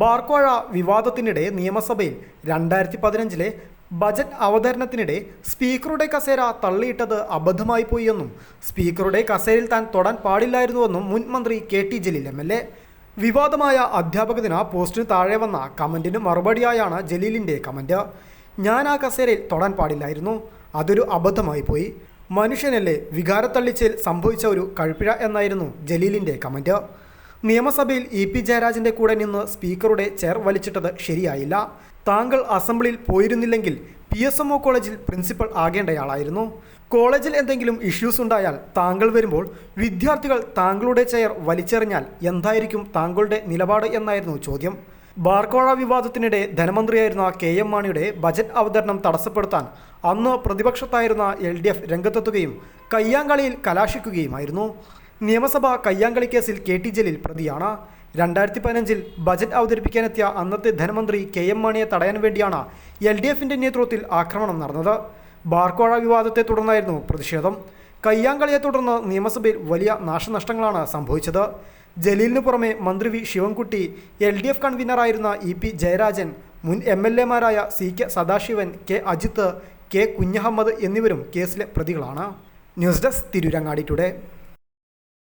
ബാർക്കോഴ വിവാദത്തിനിടെ നിയമസഭയിൽ രണ്ടായിരത്തി പതിനഞ്ചിലെ ബജറ്റ് അവതരണത്തിനിടെ സ്പീക്കറുടെ കസേര തള്ളിയിട്ടത് അബദ്ധമായി പോയെന്നും സ്പീക്കറുടെ കസേരയിൽ താൻ തൊടാൻ പാടില്ലായിരുന്നുവെന്നും മുൻ മന്ത്രി K T Jaleel M L A. വിവാദമായ അധ്യാപക ദിന പോസ്റ്റിന് താഴെ വന്ന കമന്റിന് മറുപടിയായാണ് ജലീലിന്റെ കമന്റ്. ഞാൻ ആ കസേരയിൽ തൊടാൻ പാടില്ലായിരുന്നു. അതൊരു അബദ്ധമായി പോയി. മനുഷ്യനല്ലേ വികാരത്തള്ളിച്ചയിൽ സംഭവിച്ച ഒരു കഴിപ്പിഴ എന്നായിരുന്നു ജലീലിന്റെ കമന്റ്. നിയമസഭയിൽ ഇ പി ജയരാജന്റെ കൂടെ നിന്ന് സ്പീക്കറുടെ ചെയർ വലിച്ചിട്ടത് ശരിയായില്ല. താങ്കൾ അസംബ്ലിയിൽ പോയിരുന്നില്ലെങ്കിൽ പി എസ് എം ഒ കോളേജിൽ പ്രിൻസിപ്പൽ ആകേണ്ടയാളായിരുന്നു. കോളേജിൽ എന്തെങ്കിലും ഇഷ്യൂസ് ഉണ്ടായാൽ താങ്കൾ വരുമ്പോൾ വിദ്യാർത്ഥികൾ താങ്കളുടെ ചെയർ വലിച്ചെറിഞ്ഞാൽ എന്തായിരിക്കും താങ്കളുടെ നിലപാട് എന്നായിരുന്നു ചോദ്യം. ബാർക്കോഴ വിവാദത്തിനിടെ ധനമന്ത്രിയായിരുന്ന കെ എം മാണിയുടെ ബജറ്റ് അവതരണം തടസ്സപ്പെടുത്താൻ അന്ന് പ്രതിപക്ഷത്തായിരുന്ന എൽ ഡി എഫ് രംഗത്തെത്തുകയും കയ്യാങ്കളിയിൽ കലാശിക്കുകയുമായിരുന്നു. നിയമസഭ കയ്യാങ്കളി കേസിൽ കെ ടി ജലീൽ പ്രതിയാണ്. രണ്ടായിരത്തി പതിനഞ്ചിൽ ബജറ്റ് അവതരിപ്പിക്കാനെത്തിയ അന്നത്തെ ധനമന്ത്രി കെ എം മാണിയെ തടയാൻ വേണ്ടിയാണ് എൽ ഡി എഫിന്റെ നേതൃത്വത്തിൽ ആക്രമണം നടന്നത്. ബാർക്കോഴ വിവാദത്തെ തുടർന്നായിരുന്നു പ്രതിഷേധം. കയ്യാങ്കളിയെ തുടർന്ന് നിയമസഭയിൽ വലിയ നാശനഷ്ടങ്ങളാണ് സംഭവിച്ചത്. ജലീലിന് പുറമെ മന്ത്രി V Sivankutty L D F കൺവീനറായിരുന്ന E P Jayarajan മുൻ M L എമാരായ C K Sadasivan K Ajith K Kunhahammed എന്നിവരും കേസിലെ പ്രതികളാണ്. News desk Tirurangadi today.